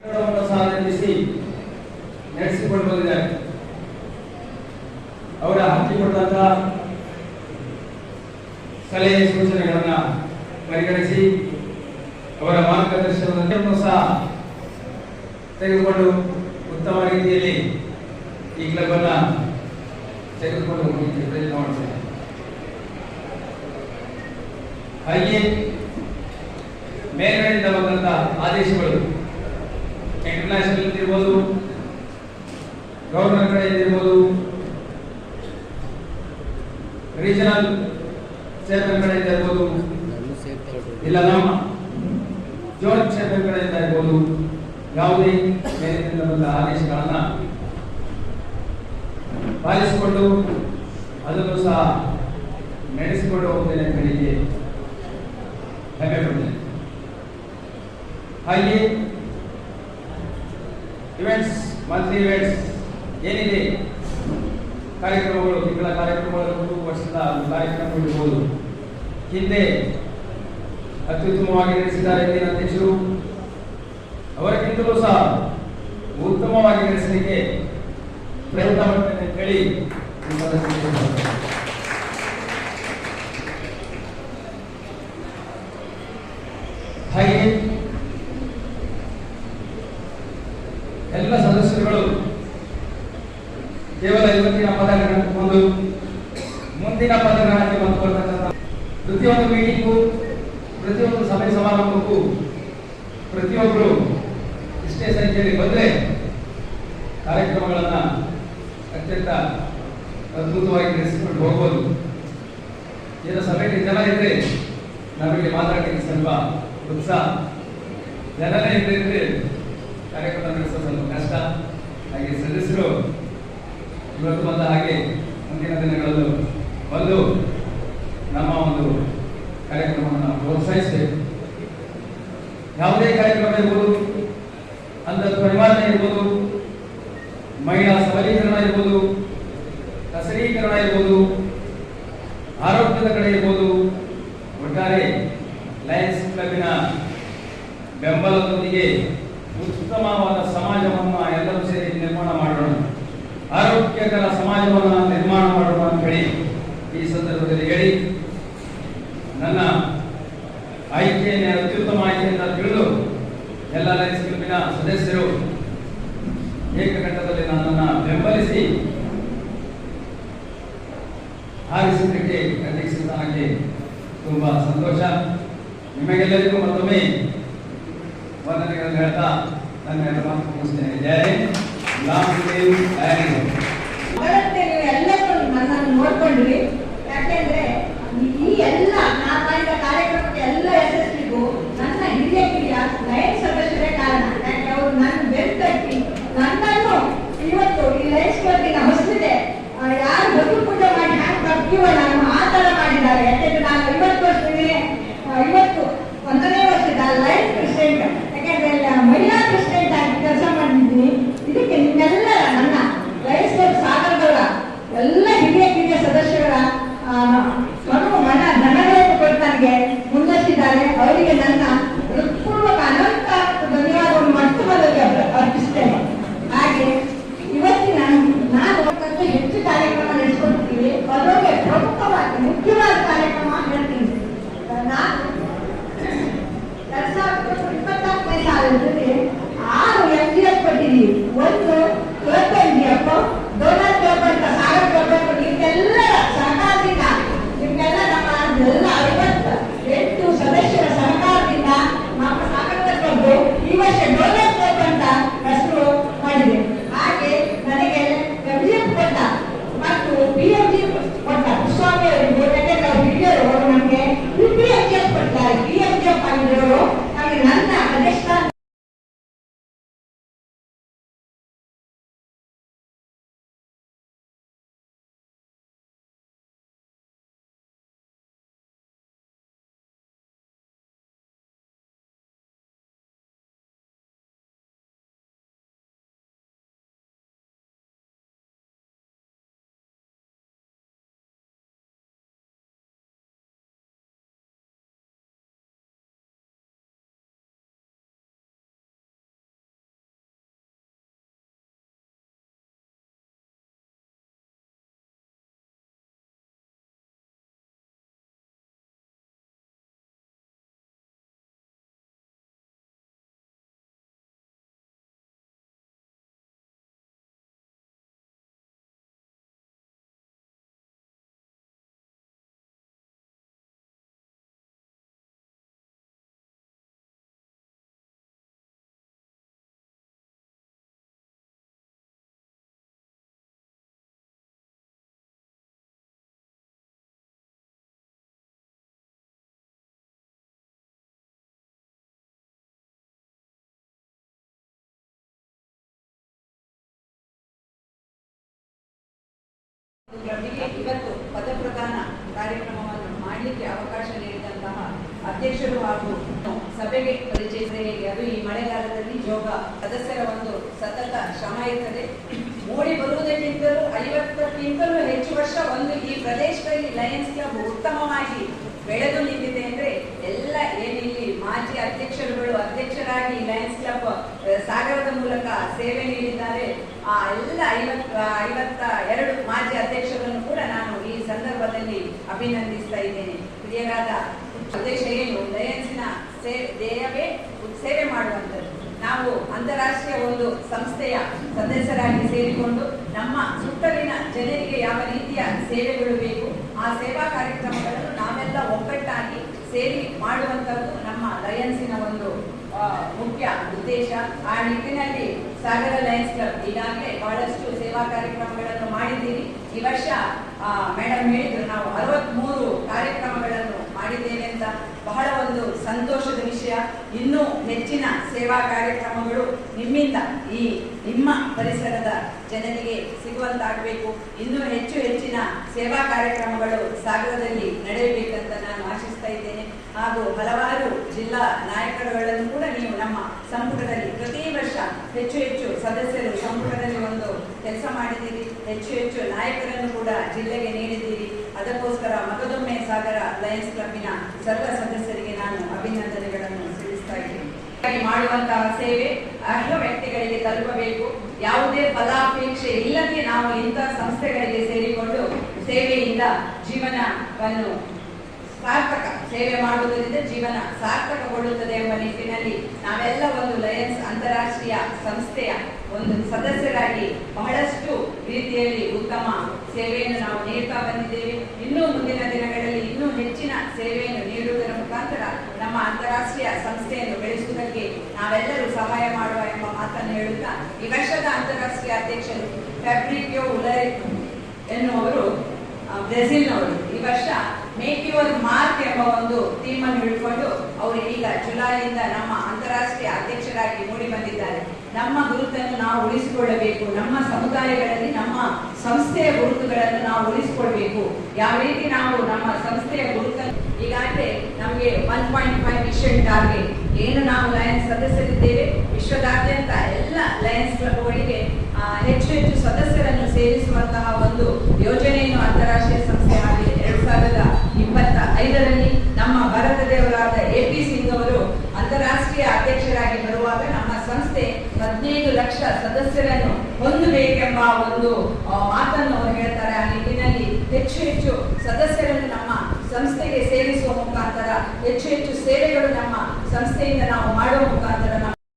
ಸಾಧಿಸಿ ನಡೆಸಿಕೊಂಡು ಬಂದಿದ್ದಾರೆ ಅವರ ಹಂಚಿಕೊಂಡಂತ ಸಲಹೆ ಸೂಚನೆಗಳನ್ನ ಪರಿಗಣಿಸಿ ಅವರ ಮಾರ್ಗದರ್ಶನವನ್ನು ಸಹ ತೆಗೆದುಕೊಂಡು ಉತ್ತಮ ರೀತಿಯಲ್ಲಿ ಈ ಕ್ಲಬ್ ಅನ್ನ ತೆಗೆದುಕೊಂಡು ಹೋಗಲಿಕ್ಕೆ ಪ್ರಯತ್ನ ಮಾಡ್ತೇನೆ ಹಾಗೆ ಮೇಲ್ಗಡೆಯಿಂದ ಬಂದಂತಹ ಆದೇಶಗಳು ಇಂಟರ್ನ್ಯಾಷನಲ್ ಇರ್ಬೋದು ಗವರ್ನರ್ ಕಡೆಯಿಂದ ಇರ್ಬೋದು ರೀಜನಲ್ ಚೇರ್ಮನ್ ಕಡೆಯಿಂದ ಇಲ್ಲ ನಮ್ಮ ಜೋನ್ ಚೇರ್ಮನ್ ಕಡೆಯಿಂದ ಇರ್ಬೋದು, ಯಾವುದೇ ಮೇಲಿನಿಂದ ಬಂದ ಆದೇಶಗಳನ್ನ ಪಾಲಿಸಿಕೊಂಡು ಅದನ್ನು ಸಹ ನಡೆಸಿಕೊಂಡು ಹೋಗ್ತೇನೆ ಅಂತ ಹೆಮ್ಮೆ ಪಡ್ತೇನೆ ಹಾಗೆ ಇವೆಂಟ್ಸ್ ಮಂತ್ಲಿ ಇವೆಂಟ್ಸ್ ಏನಿದೆ? ಕಾರ್ಯಕ್ರಮಗಳು, ತಿಂಗಳ ಕಾರ್ಯಕ್ರಮಗಳು ವರ್ಷದ ಒಂದು ಕಾರ್ಯಕ್ರಮ ಇರ್ಬೋದು. ಹಿಂದೆ ಅತ್ಯುತ್ತಮವಾಗಿ ನಡೆಸಿದ್ದಾರೆ ಇಂದಿನ ಅಧ್ಯಕ್ಷರು. ಅವರಿಗಿಂತಲೂ ಸಹ ಉತ್ತಮವಾಗಿ ನಡೆಸಲಿಕ್ಕೆ ಪ್ರಯತ್ನ ಮಾಡ್ತೇನೆ ಅಂತ ಹೇಳಿ. ಹಾಗೆ ಎಲ್ಲ ಸದಸ್ಯರುಗಳು ಕೇವಲ ಇವತ್ತಿನ ಪದಗಳನ್ನು ಒಂದು ಮುಂದಿನ ಪದಗಳಾಗಿ ಬಂದು ಬರ್ತಕ್ಕಂಥ ಪ್ರತಿಯೊಂದು ಮೀಟಿಂಗು ಪ್ರತಿಯೊಂದು ಸಭೆ ಸಮಾರಂಭಕ್ಕೂ ಪ್ರತಿಯೊಬ್ಬರು ಇಷ್ಟೇ ಸಂಖ್ಯೆಯಲ್ಲಿ ಬಂದರೆ ಕಾರ್ಯಕ್ರಮಗಳನ್ನು ಅತ್ಯಂತ ಅದ್ಭುತವಾಗಿ ನಡೆಸಿಕೊಂಡು ಹೋಗ್ಬೋದು. ಏನೋ ಸಭೆಯಲ್ಲಿ ಜನ ಇದ್ರೆ ನಮಗೆ ಮಾತಾಡಲಿಕ್ಕೆ ಸ್ವಲ್ಪ ಉತ್ಸಾಹ. ಜನನೇ ಇದ್ದಿದ್ರೆ ಕಾರ್ಯಕ್ರಮ ನಡೆಸೋದು ಸ್ವಲ್ಪ ಕಷ್ಟ. ಹಾಗೆ ಸದಸ್ಯರು ಇವತ್ತು ಬಂದ ಹಾಗೆ ಮುಂದಿನ ದಿನಗಳಲ್ಲೂ ಬಂದು ನಮ್ಮ ಒಂದು ಕಾರ್ಯಕ್ರಮವನ್ನು ಪ್ರೋತ್ಸಾಹಿಸಬೇಕು. ಯಾವುದೇ ಕಾರ್ಯಕ್ರಮ ಇರ್ಬೋದು ಅಂತ ಪರಿವಾರನೆ ಇರ್ಬೋದು, ಮಹಿಳಾ ಸಬಲೀಕರಣ ಇರ್ಬೋದು ಹಸರೀಕರಣ ಇರ್ಬೋದು, ಆರೋಗ್ಯದ ಕಡೆ ಇರ್ಬೋದು ಒಟ್ಟಾರೆ ಲಯನ್ಸ್ ಕ್ಲಬ್ಬಿನ ಬೆಂಬಲದೊಂದಿಗೆ ಉತ್ತಮವಾದ ಸಮಾಜವನ್ನು ಎಲ್ಲರೂ ಸೇರಿ ನಿರ್ಮಾಣ ಮಾಡೋಣ ಆರೋಗ್ಯಕರ ಸಮಾಜವನ್ನು ನಿರ್ಮಾಣ ಮಾಡುವ ಅಂತ ಹೇಳಿ ಈ ಸಂದರ್ಭದಲ್ಲಿ ಹೇಳಿ ನನ್ನ ಆಯ್ಕೆಯನ್ನು ಅತ್ಯುತ್ತಮ ಆಯ್ಕೆ ಅಂತ ತಿಳಿದು ಎಲ್ಲ ಲೈನ್ಸ್ ಕ್ಲಬ್ಬಿನ ಸದಸ್ಯರು ಏಕಘಟ್ಟದಲ್ಲಿ ನನ್ನನ್ನು ಬೆಂಬಲಿಸಿ ಆರಿಸಿದ್ದಕ್ಕೆ ಅಧ್ಯಕ್ಷ ಸ್ಥಾನಕ್ಕೆ ತುಂಬಾ ಸಂತೋಷ. ನಿಮಗೆಲ್ಲರಿಗೂ ಮತ್ತೊಮ್ಮೆ ವಂದನೆಗಳನ್ನು ಹೇಳ್ತಾ ನನ್ನ ಮಾತು ಮುಗಿಸ್ತೇನೆ. ಜಯ ಹಿಂದ್, ಅವರತ್ತೆ ನೀವು ಎಲ್ಲರೂ ನನ್ನನ್ನು ನೋಡ್ಕೊಂಡ್ರಿ. ಯಾಕೆಂದ್ರೆ ಈ ಎಲ್ಲ ನಾ ಮಾಡಿದ ಕಾರ್ಯಕ್ರಮಕ್ಕೆ ಎಲ್ಲ ಯಶಸ್ವಿಗೂ ನನ್ನ ಹಿರಿಯ ಕಿರಿಯ ಲಯನ್ಸ್ ಸದಸ್ಯರೇ ಕಾರಣ. ಯಾಕೆ ಅವರು ನನ್ನ ಬೆಂತಟ್ಟಿ ನನ್ನನ್ನು ಇವತ್ತು ಈ ಲಯನ್ಸ್ ಕ್ಲಬ್ಬಿನ ಹೊಸದಿದೆ. ಯಾರು ಬದು ಪೂಜೆ ಮಾಡಿ ಹ್ಯಾಂಗ್ ಬರ್ತೀವೋ ನಾನು ಆ ಥರ ಮಾಡಿದ್ದಾರೆ. ಯಾಕೆಂದ್ರೆ ನಾನು ಐವತ್ತು ವರ್ಷ ಇವತ್ತು ಒಂದನೇ ವರ್ಷದ ಲಯನ್ಸ್ 来，还一个单子。ನಮಗೆ ಇವತ್ತು ಪದಪ್ರದಾನ ಕಾರ್ಯಕ್ರಮವನ್ನು ಮಾಡಲಿಕ್ಕೆ ಅವಕಾಶ ನೀಡಿದಂತಹ ಅಧ್ಯಕ್ಷರು ಹಾಗೂ ಸಭೆಗೆ ಪರಿಚಯಿಸಿದರೆ ಅದು ಈ ಮಳೆಗಾಲದಲ್ಲಿ ಯೋಗ ಸದಸ್ಯರ ಒಂದು ಸತತ ಶ್ರಮ ಇರ್ತದೆ. ಮೂಡಿ ಬರುವುದಕ್ಕಿಂತಲೂ ಐವತ್ತಕ್ಕಿಂತಲೂ ಹೆಚ್ಚು ವರ್ಷ ಒಂದು ಈ ಪ್ರದೇಶದಲ್ಲಿ ಲಯನ್ಸ್ ಕ್ಲಬ್ ಉತ್ತಮವಾಗಿ ಬೆಳೆದು ನಿಂತಿದೆ ಅಂದ್ರೆ ಎಲ್ಲ ಏನಿಲ್ಲಿ ಮಾಜಿ ಅಧ್ಯಕ್ಷರುಗಳು, ಅಧ್ಯಕ್ಷರಾಗಿ ಲಯನ್ಸ್ ಕ್ಲಬ್ ಸಾಗರದ ಮೂಲಕ ಸೇವೆ ನೀಡಿದ್ದಾರೆ ಆ ಎಲ್ಲ ಐವತ್ತ ಐವತ್ತ ಎರಡು ಮಾಜಿ ಅಧ್ಯಕ್ಷರನ್ನು ಕೂಡ ನಾನು ಈ ಸಂದರ್ಭದಲ್ಲಿ ಅಭಿನಂದಿಸ್ತಾ ಇದ್ದೇನೆ. ಪ್ರಿಯರಾದ ಉದ್ದೇಶ ಏನು? ಲಯನ್ಸಿನ ಸೇವೆ ಸೇವೆ ಮಾಡುವಂಥದ್ದು ನಾವು ಅಂತಾರಾಷ್ಟ್ರೀಯ ಒಂದು ಸಂಸ್ಥೆಯ ಸದಸ್ಯರಾಗಿ ಸೇರಿಕೊಂಡು ನಮ್ಮ ಸುತ್ತಲಿನ ಜನರಿಗೆ ಯಾವ ರೀತಿಯ ಸೇವೆಗಳು ಬೇಕು, ಆ ಸೇವಾ ಕಾರ್ಯಕ್ರಮಗಳನ್ನು ನಾವೆಲ್ಲ ಒಗ್ಗಟ್ಟಾಗಿ ಸೇರಿ ಮಾಡುವಂಥದ್ದು ನಮ್ಮ ಲಯನ್ಸಿನ ಒಂದು ಮುಖ್ಯ ಉದ್ದೇಶ ಆ ನಿಟ್ಟಿನಲ್ಲಿ ಸಾಗರ ಲಯನ್ಸ್ ಕ್ಲಬ್ ಈಗಾಗಲೇ ಬಹಳಷ್ಟು ಸೇವಾ ಕಾರ್ಯಕ್ರಮಗಳನ್ನು ಮಾಡಿದ್ದೀರಿ. ಈ ವರ್ಷ ಮೇಡಮ್ ಹೇಳಿದ್ರು ನಾವು ಅರವತ್ಮೂರು ಕಾರ್ಯಕ್ರಮಗಳನ್ನು ಮಾಡಿದ್ದೇವೆ ಅಂತ ಬಹಳ ಒಂದು ಸಂತೋಷದ ವಿಷಯ. ಇನ್ನೂ ಹೆಚ್ಚಿನ ಸೇವಾ ಕಾರ್ಯಕ್ರಮಗಳು ನಿಮ್ಮಿಂದ ಈ ನಿಮ್ಮ ಪರಿಸರದ ಜನರಿಗೆ ಸಿಗುವಂತಾಗಬೇಕು. ಇನ್ನೂ ಹೆಚ್ಚು ಹೆಚ್ಚಿನ ಸೇವಾ ಕಾರ್ಯಕ್ರಮಗಳು ಸಾಗರದಲ್ಲಿ ನಡೆಯಬೇಕಂತ ನಾನು ಆಶಿಸ್ತಾ ಇದ್ದೇನೆ. ಹಾಗೂ ಹಲವಾರು ಜಿಲ್ಲಾ ನಾಯಕರುಗಳನ್ನು ಕೂಡ ನೀವು ನಮ್ಮ ಸಂಪುಟದಲ್ಲಿ ಪ್ರತಿ ವರ್ಷ ಹೆಚ್ಚು ಹೆಚ್ಚು ಸದಸ್ಯರು ಸಂಪುಟದಲ್ಲಿ ಒಂದು ಕೆಲಸ ಮಾಡಿದ್ದೀರಿ, ಹೆಚ್ಚು ಹೆಚ್ಚು ನಾಯಕರನ್ನು ಕೂಡ ಜಿಲ್ಲೆಗೆ ನೀಡಿದ್ದೀರಿ. ಅದಕ್ಕೋಸ್ಕರ ಮಗದೊಮ್ಮೆ ಸಾಗರ ಲಯನ್ಸ್ ಕ್ಲಬ್ನ ಸರ್ವ ಸದಸ್ಯರಿಗೆ ನಾನು ಅಭಿನಂದನೆಗಳನ್ನು ಸಲ್ಲಿಸ್ತಾ ಇದ್ದೀನಿ. ಮಾಡುವಂತಹ ಸೇವೆ ಅರ್ಹ ವ್ಯಕ್ತಿಗಳಿಗೆ ತಲುಪಬೇಕು. ಯಾವುದೇ ಫಲಾಪೇಕ್ಷೆ ಇಲ್ಲದೆ ನಾವು ಇಂತಹ ಸಂಸ್ಥೆಗಳಿಗೆ ಸೇರಿಕೊಂಡು ಸೇವೆಯಿಂದ ಜೀವನವನ್ನು ಸಾರ್ಥಕ, ಸೇವೆ ಮಾಡುವುದರಿಂದ ಜೀವನ ಸಾರ್ಥಕಗೊಳ್ಳುತ್ತದೆ ಎಂಬ ನಿಟ್ಟಿನಲ್ಲಿ ನಾವೆಲ್ಲ ಒಂದು ಲಯನ್ಸ್ ಅಂತಾರಾಷ್ಟ್ರೀಯ ಸಂಸ್ಥೆಯ ಒಂದು ಸದಸ್ಯರಾಗಿ ಬಹಳಷ್ಟು ರೀತಿಯಲ್ಲಿ ಉತ್ತಮ ಸೇವೆಯನ್ನು ನಾವು ನೀಡ್ತಾ ಬಂದಿದ್ದೇವೆ. ಇನ್ನೂ ಮುಂದಿನ ದಿನಗಳಲ್ಲಿ ಇನ್ನೂ ಹೆಚ್ಚಿನ ಸೇವೆಯನ್ನು ನೀಡುವುದರ ಮುಖಾಂತರ ನಮ್ಮ ಅಂತಾರಾಷ್ಟ್ರೀಯ ಸಂಸ್ಥೆಯನ್ನು ಬೆಳೆಸುವುದಕ್ಕೆ ನಾವೆಲ್ಲರೂ ಸಹಾಯ ಮಾಡುವ ಎಂಬ ಮಾತನ್ನು ಹೇಳುತ್ತಾ, ಈ ವರ್ಷದ ಅಂತಾರಾಷ್ಟ್ರೀಯ ಅಧ್ಯಕ್ಷರು ಫ್ಯಾಬ್ರಿಕ್ಯೋ ಉಲರಿ ಎನ್ನುವರು ಬ್ರೆಜಿಲ್ನವರು. ಈ ವರ್ಷ ಮೇಕ್ ಯುವರ್ ಮಾರ್ಕ್ ಎಂಬ ಒಂದು ಥೀಮ್ ಅನ್ನು ಹಿಡ್ಕೊಂಡು ಅವರು ಈಗ ಜುಲೈಯಿಂದ ನಮ್ಮ ಅಂತಾರಾಷ್ಟ್ರೀಯ ಅಧ್ಯಕ್ಷರಾಗಿ ಮೂಡಿ ಬಂದಿದ್ದಾರೆ. ನಮ್ಮ ಗುರುತನ್ನು ನಾವು ಉಳಿಸಿಕೊಳ್ಳಬೇಕು. ನಮ್ಮ ಸಮುದಾಯಗಳಲ್ಲಿ ನಮ್ಮ ಸಂಸ್ಥೆಯ ಗುರುತುಗಳನ್ನು ನಾವು ಉಳಿಸಿಕೊಳ್ಬೇಕು. ಯಾವ ರೀತಿ ನಾವು ನಮ್ಮ ಸಂಸ್ಥೆಯ ಗುರುತನ್ನು ಈಗಾಗಲೇ ನಮಗೆ one point five mission target ಏನು ನಾವು ಲಯನ್ಸ್ ಸದಸ್ಯರಿದ್ದೇವೆ? ವಿಶ್ವದಾದ್ಯಂತ ಎಲ್ಲ ಲಯನ್ಸ್ ಕ್ಲಬ್ಗಳಿಗೆ ಹೆಚ್ಚು ಹೆಚ್ಚು ಸದಸ್ಯರನ್ನು ಸೇರಿಸುವಂತಹ ಒಂದು ಯೋಜನೆಯನ್ನು ಅಂತಾರಾಷ್ಟ್ರೀಯ ಸಂಸ್ಥೆ ಆಗಿದೆ. ಎರಡ್ ಸಾವಿರದ ಇಪ್ಪತ್ತ ಐದರಲ್ಲಿ ನಮ್ಮ ಭಾರತ ದೇವರಾದ ಎ ಪಿ ಸಿಂಗ್ ಅವರು ಅಂತಾರಾಷ್ಟ್ರೀಯ ಅಧ್ಯಕ್ಷರಾಗಿ ಬರುವಾಗ ನಮ್ಮ ಸಂಸ್ಥೆ ಹದಿನೈದು ಲಕ್ಷ ಸದಸ್ಯರನ್ನು ಹೊಂದಬೇಕೆಂಬ ಒಂದು ಮಾತನ್ನು ಅವರು ಹೇಳ್ತಾರೆ. ಆ ನಿಟ್ಟಿನಲ್ಲಿ ಹೆಚ್ಚು ಹೆಚ್ಚು ಸದಸ್ಯರನ್ನು ನಮ್ಮ ಸಂಸ್ಥೆಗೆ ಸೇರಿಸುವ ಮುಖಾಂತರ, ಹೆಚ್ಚು ಹೆಚ್ಚು ಸೇವೆಗಳು ನಮ್ಮ ಸಂಸ್ಥೆಯಿಂದ ನಾವು ಮಾಡುವ ಮುಖಾಂತರ